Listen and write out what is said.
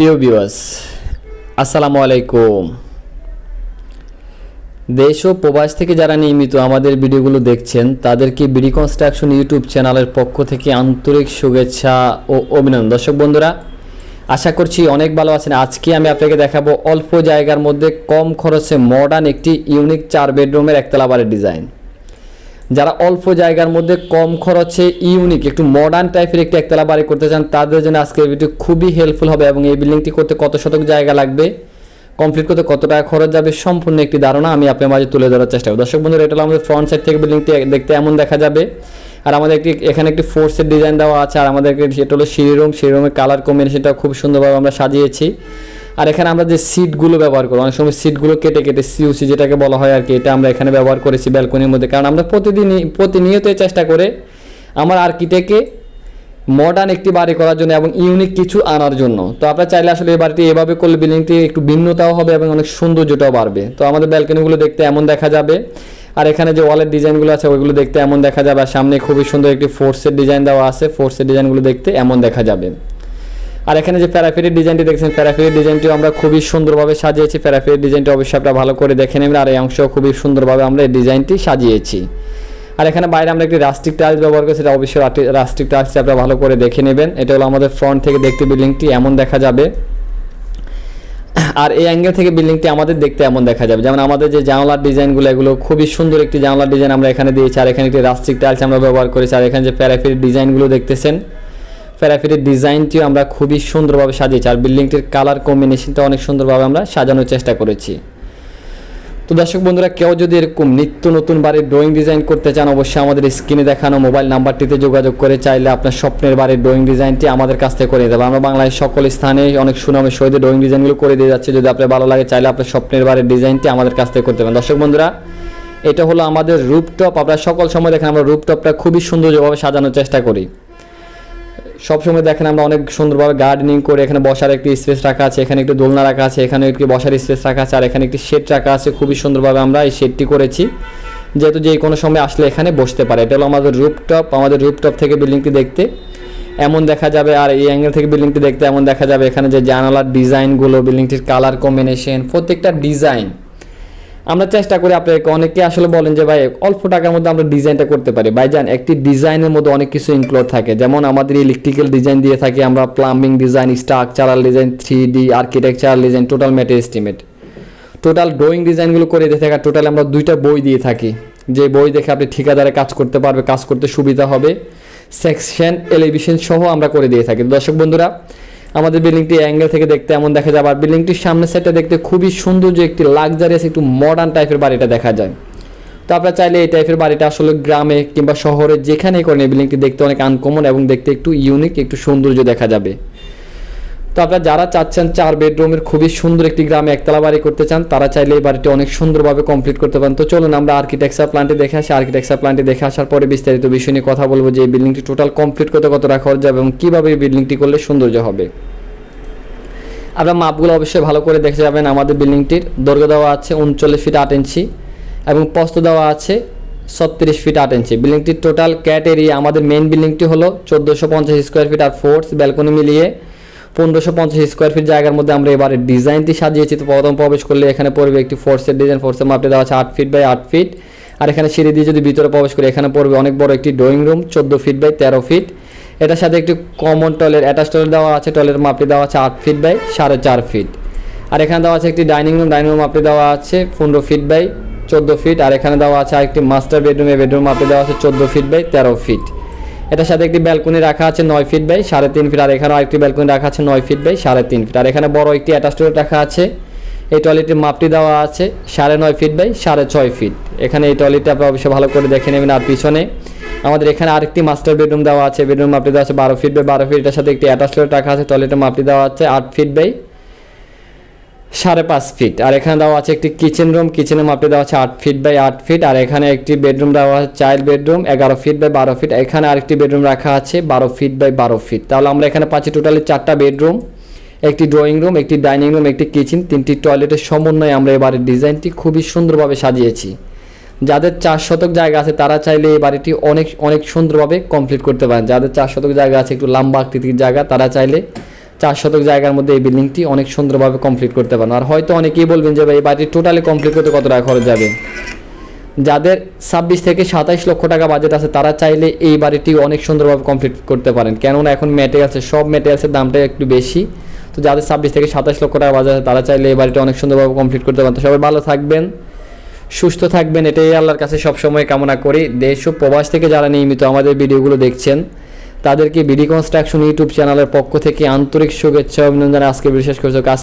প্রিয় বিওয়াস আসসালামু আলাইকুম। দেশ ও প্রবাস থেকে যারা নিয়মিত আমাদের ভিডিওগুলো দেখছেন, তাদেরকে বিডি কনস্ট্রাকশন ইউটিউব চ্যানেলের পক্ষ থেকে আন্তরিক শুভেচ্ছা ও অভিনন্দন। দর্শক বন্ধুরা, আশা করছি অনেক ভালো আছেন। আজকে আমি আপনাকে দেখাবো অল্প জায়গার মধ্যে কম খরচে মডার্ন একটি ইউনিক চার বেডরুমের একতলা বাড়ির ডিজাইন যারা অল্প জায়গার মধ্যে কম খরচে ইউনিক একটু মডার্ন টাইপের একটি একতলা বাড়ি করতে চান, তাদের জন্য আজকের ভিডিও খুবই হেল্পফুল হবে এবং এই বিল্ডিংটি করতে কত শতক জায়গা লাগবে কমপ্লিট করতে কত টাকা খরচ যাবে, সম্পূর্ণ একটি ধারণা আমি আপনার মাঝে তুলে ধরার চেষ্টা করব। দর্শক বন্ধুরা, এটা আমাদের ফ্রন্ট সাইড থেকে বিল্ডিংটি দেখতে এমন দেখা যাবে। আর আমাদের একটি, এখানে একটি ফোর্সের ডিজাইন দেওয়া আছে, আর আমাদের এটা হলো সিঁড়ি রুম সিঁড়ি রুমের কালার কম্বিনেশনটা খুব সুন্দরভাবে আমরা সাজিয়েছি। আর এখানে আমরা যে সিটগুলো ব্যবহার করি অনেক সময় সিটগুলো কেটে কেটে সিউসি যেটাকে বলা হয় আর কি, এটা আমরা এখানে ব্যবহার করেছি ব্যালকনির মধ্যে। কারণ আমরা প্রতিদিনই, প্রতিনিয়তই চেষ্টা করে আমার আর্কিটেক্টকে মডার্ন একটি বাড়ি করার জন্য এবং ইউনিক কিছু আনার জন্য। তো আপনারা চাইলে আসলে এই বাড়িটি এভাবে করলে বিল্ডিংটি একটু ভিন্নতাও হবে এবং অনেক সৌন্দর্যটাও বাড়বে। তো আমাদের ব্যালকনিগুলো দেখতে এমন দেখা যাবে। আর এখানে যে ওয়ালের ডিজাইনগুলো আছে, ওইগুলো দেখতে এমন দেখা যাবে। আর সামনে খুবই সুন্দর একটি ফোর্সের ডিজাইন দেওয়া আছে। ফোর্সের ডিজাইনগুলো দেখতে এমন দেখা যাবে। আর এখানে যে প্যারাফিটের ডিজাইনটি দেখছেন, প্যারাফিটের ডিজাইনটিও আমরা খুবই সুন্দরভাবে সাজিয়েছি। প্যারাফিটের ডিজাইনটি অবশ্যই আপনারা ভালো করে দেখে নেবেন আর এই অংশ খুবই সুন্দরভাবে আমরা এই ডিজাইনটি সাজিয়েছি। আর এখানে বাইরে আমরা একটি রাস্টিক টাইলস ব্যবহার করেছি সেটা অবশ্যই রাস্টিক টাইলসটি আপনারা ভালো করে দেখে নেবেন। এটা হলো আমাদের ফ্রন্ট থেকে দেখতে বিল্ডিংটি এমন দেখা যাবে। আর এই অ্যাঙ্গেল থেকে বিল্ডিংটি আমাদের দেখতে এমন দেখা যাবে। যেমন আমাদের যে জানলার ডিজাইনগুলো, এগুলো খুবই সুন্দর একটি জানলার ডিজাইন আমরা এখানে দিয়েছি। আর এখানে একটি রাস্টিক টাইলস আমরা ব্যবহার করেছি। আর এখানে যে প্যারাফির ডিজাইনগুলো দেখতেছেন প্যারাফিটের ডিজাইনটিও আমরা খুবই সুন্দরভাবে সাজিয়েছি আর বিল্ডিংটির কালার কম্বিনেশনটা অনেক সুন্দরভাবে আমরা সাজানোর চেষ্টা করেছি। তো দর্শক বন্ধুরা, কেউ যদি এরকম নিত্য নতুন বাড়ির ড্রয়িং ডিজাইন করতে চান, অবশ্যই আমাদের স্ক্রিনে দেখানো মোবাইল নাম্বারটিতে যোগাযোগ করে চাইলে আপনার স্বপ্নের বাড়ির ড্রয়িং ডিজাইনটি আমাদের কাছ থেকে করে দেবো আমরা বাংলায় সকল স্থানে অনেক সুনামের সহিত ড্রয়িং ডিজাইনগুলো করে দিয়ে যাচ্ছে। যদি আপনার ভালো লাগে, চাইলে আপনার স্বপ্নের বাড়ির ডিজাইনটি আমাদের কাছ থেকে করতে পারেন। দর্শক বন্ধুরা, এটা হলো আমাদের রুপটপ আমরা সকল সময় দেখেন, আমরা রুপটপটা খুবই সৌন্দর্যভাবে সাজানোর চেষ্টা করি। সবসময় দেখেন আমরা অনেক সুন্দরভাবে গার্ডেনিং করে এখানে বসার একটি স্পেস রাখা আছে, এখানে একটি দোলনা রাখা আছে, এখানে একটি বসার স্পেস রাখা আছে, আর এখানে একটি শেড রাখা আছে। খুবই সুন্দরভাবে আমরা এই শেডটি করেছি। যেহেতু যে কোনো সময় আসলে এখানে বসতে পারে। এটা হলো আমাদের রুপটপ আমাদের রুপটপ থেকে বিল্ডিংটি দেখতে। এমন দেখা যাবে, আর এই অ্যাঙ্গেল থেকে বিল্ডিংটি দেখতে এমন দেখা যাবে, এখানে যে জানালার ডিজাইনগুলো বিল্ডিংটির কালার কম্বিনেশন প্রত্যেকটা ডিজাইন আমরা চেষ্টা করি আপনাকে অনেকে আসলে বলেন যে ভাই, অল্প টাকার মধ্যে আমরা ডিজাইনটা করতে পারি। ভাইজান একটি ডিজাইনের মধ্যে অনেক কিছু ইনক্লুড থাকে। যেমন আমাদের ইলেকট্রিক্যাল ডিজাইন দিয়ে থাকি আমরা plumbing design structural design three D architectural design total ম্যাটে estimate total drawing ডিজাইনগুলো করে দিয়ে থাকি টোটাল আমরা দুইটা বই দিয়ে থাকি। যে বই দেখে আপনি ঠিকাদারে কাজ করতে পারবে, কাজ করতে সুবিধা হবে। সেকশন এলিভিশন সহ আমরা করে দিয়ে থাকি। দর্শক বন্ধুরা আমাদের বিল্ডিংটি অ্যাঙ্গেল থেকে দেখতে এমন দেখা যাবে আর বিল্ডিংটির সামনের সাইডটা দেখতে খুবই সুন্দর যে একটি লাক্সারিয়াস একটু মডার্ন টাইপের বাড়িটা দেখা যায়। তো আপনারা চাইলে এই টাইপের বাড়িটা আসলে গ্রামে কিংবা শহরে যেখানেই করেন, এই বিল্ডিংটি দেখতে অনেক আনকমন এবং দেখতে একটু ইউনিক একটু সৌন্দর্য দেখা যাবে। তো আপনারা যারা চাচ্ছেন চার বেডরুমের খুবই সুন্দর একটি গ্রামে একতলা বাড়ি করতে চান, তারা চাইলে এই বাড়িটি অনেক সুন্দরভাবে কমপ্লিট করতে পারেন। তো চলুন আমরা আর্কিটেকচার প্ল্যান্টে দেখে আসি। আর্কিটেকচার প্ল্যান্টে দেখে আসার পরে বিস্তারিত বিষয় নিয়ে কথা বলব যে এই বিল্ডিংটি টোটাল কমপ্লিট করতে কত খরচ যাবে এবং কীভাবে এই বিল্ডিংটি করলে সৌন্দর্য হবে। আপনার মাপগুলো অবশ্যই ভালো করে দেখে যাবেন আমাদের বিল্ডিংটির। দৈর্ঘ্য দেওয়া আছে উনচল্লিশ ফিট আট ইঞ্চি এবং প্রস্ত দেওয়া আছে ছত্রিশ ফিট আট ইঞ্চি। বিল্ডিংটির টোটাল ক্যাট এরিয়া আমাদের মেন বিল্ডিংটি হলো চোদ্দোশো পঞ্চাশ স্কোয়ার ফিট আর ফোর্স ব্যালকনি মিলিয়ে পনেরোশো পঞ্চাশ স্কোয়ার ফিট জায়গার মধ্যে আমরা এবারে ডিজাইনটি সাজিয়েছি। তো প্রথম প্রবেশ করলে এখানে পড়বে একটি ফোর্সের ডিজাইন ফোর্সের মাপটি দেওয়া আছে আট ফিট বাই আট ফিট আর এখানে সিঁড়ি দিয়ে যদি ভিতরে প্রবেশ করি, এখানে পড়বে অনেক বড় একটি ড্রয়িং রুম চোদ্দ ফিট বাই তেরো ফিট এটার সাথে একটি কমন টয়লেট অ্যাটাচ টয়লেট দেওয়া আছে টয়লেটের মাপটি দেওয়া আছে আট ফিট বাই সাড়ে চার ফিট আর এখানে দেওয়া আছে একটি ডাইনিং রুম ডাইনিং রুম মাপটি দেওয়া আছে পনেরো ফিট বাই চোদ্দ ফিট আর এখানে দেওয়া আছে আরেকটি মাস্টার বেডরুম এই বেডরুম মাপটি দেওয়া আছে চোদ্দ ফিট বাই তেরো ফিট এটার সাথে একটি ব্যালকনি রাখা আছে নয় ফিট বাই সাড়ে তিন ফিট আর এখানেও আরেকটি ব্যালকনি রাখা আছে নয় ফিট বাই সাড়ে তিন ফিট আর এখানে বড় একটি অ্যাটাচ টয়লেট রাখা আছে। এই টয়লেটের মাপটি দেওয়া আছে সাড়ে নয় ফিট বাই সাড়ে ছয় ফিট এখানে এই টয়লেটটা আপনি অবশ্যই ভালো করে দেখে নেবেন আর পিছনে আমাদের এখানে আরেকটি মাস্টার বেডরুম দেওয়া আছে। বেডরুম মাপটি দেওয়া আছে, বারো ফিট বাই বারো ফিট এটার সাথে একটি অ্যাটাচ রাখা আছে টয়লেটের মাপটি দেওয়া আছে আট ফিট বাই সাড়ে পাঁচ ফিট আর এখানে দেওয়া আছে একটি কিচেন রুম কিচেনের মাপটি দেওয়া আছে আট ফিট বাই আট ফিট আর এখানে একটি বেডরুম দেওয়া আছে চাইল্ড বেডরুম এগারো ফিট বাই বারো ফিট এখানে আরেকটি বেডরুম রাখা আছে, বারো ফিট বাই বারো ফিট তাহলে আমরা এখানে পাচ্ছি টোটালি চারটা বেডরুম একটি ড্রয়িং রুম একটি ডাইনিং রুম একটি কিচেন তিনটি টয়লেটের সমন্বয়ে আমরা এবারের ডিজাইনটি খুবই সুন্দরভাবে সাজিয়েছি। যাদের চার শতক জায়গা আছে, তারা চাইলে এই বাড়িটি অনেক অনেক সুন্দরভাবে কমপ্লিট করতে পারেন। যাদের চার শতক জায়গা আছে, একটু লম্বা আকৃতির জায়গা, তারা চাইলে চার শতক জায়গার মধ্যে এই বিল্ডিংটি অনেক সুন্দরভাবে কমপ্লিট করতে পারেন। আর হয়তো অনেকেই বলবেন যে এই বাড়িটি টোটালি কমপ্লিট করতে কত টাকা খরচ যাবে? যাদের ছাব্বিশ থেকে সাতাইশ লক্ষ টাকা বাজেট আছে, তারা চাইলে এই বাড়িটি অনেক সুন্দরভাবে কমপ্লিট করতে পারেন। কেননা এখন ম্যাটেরিয়ালসের সব ম্যাটেরিয়ালসের দামটা একটু বেশি। তো যাদের ছাব্বিশ থেকে সাতাইশ লক্ষ টাকা বাজেট আছে, তারা চাইলে এই বাড়িটি অনেক সুন্দরভাবে কমপ্লিট করতে পারেন। তো সবাই ভালো থাকবেন। সুস্থ থাকবেন, এটাই আল্লাহর কাছে সবসময় কামনা করি। দেশ ও প্রবাস থেকে যারা নিয়মিত আমাদের ভিডিওগুলো দেখছেন, তাদেরকে বিডি কনস্ট্রাকশন ইউটিউব চ্যানেলের পক্ষ থেকে আন্তরিক শুভেচ্ছা অভিনন্দন আজকে বিশেষ করে। কাজ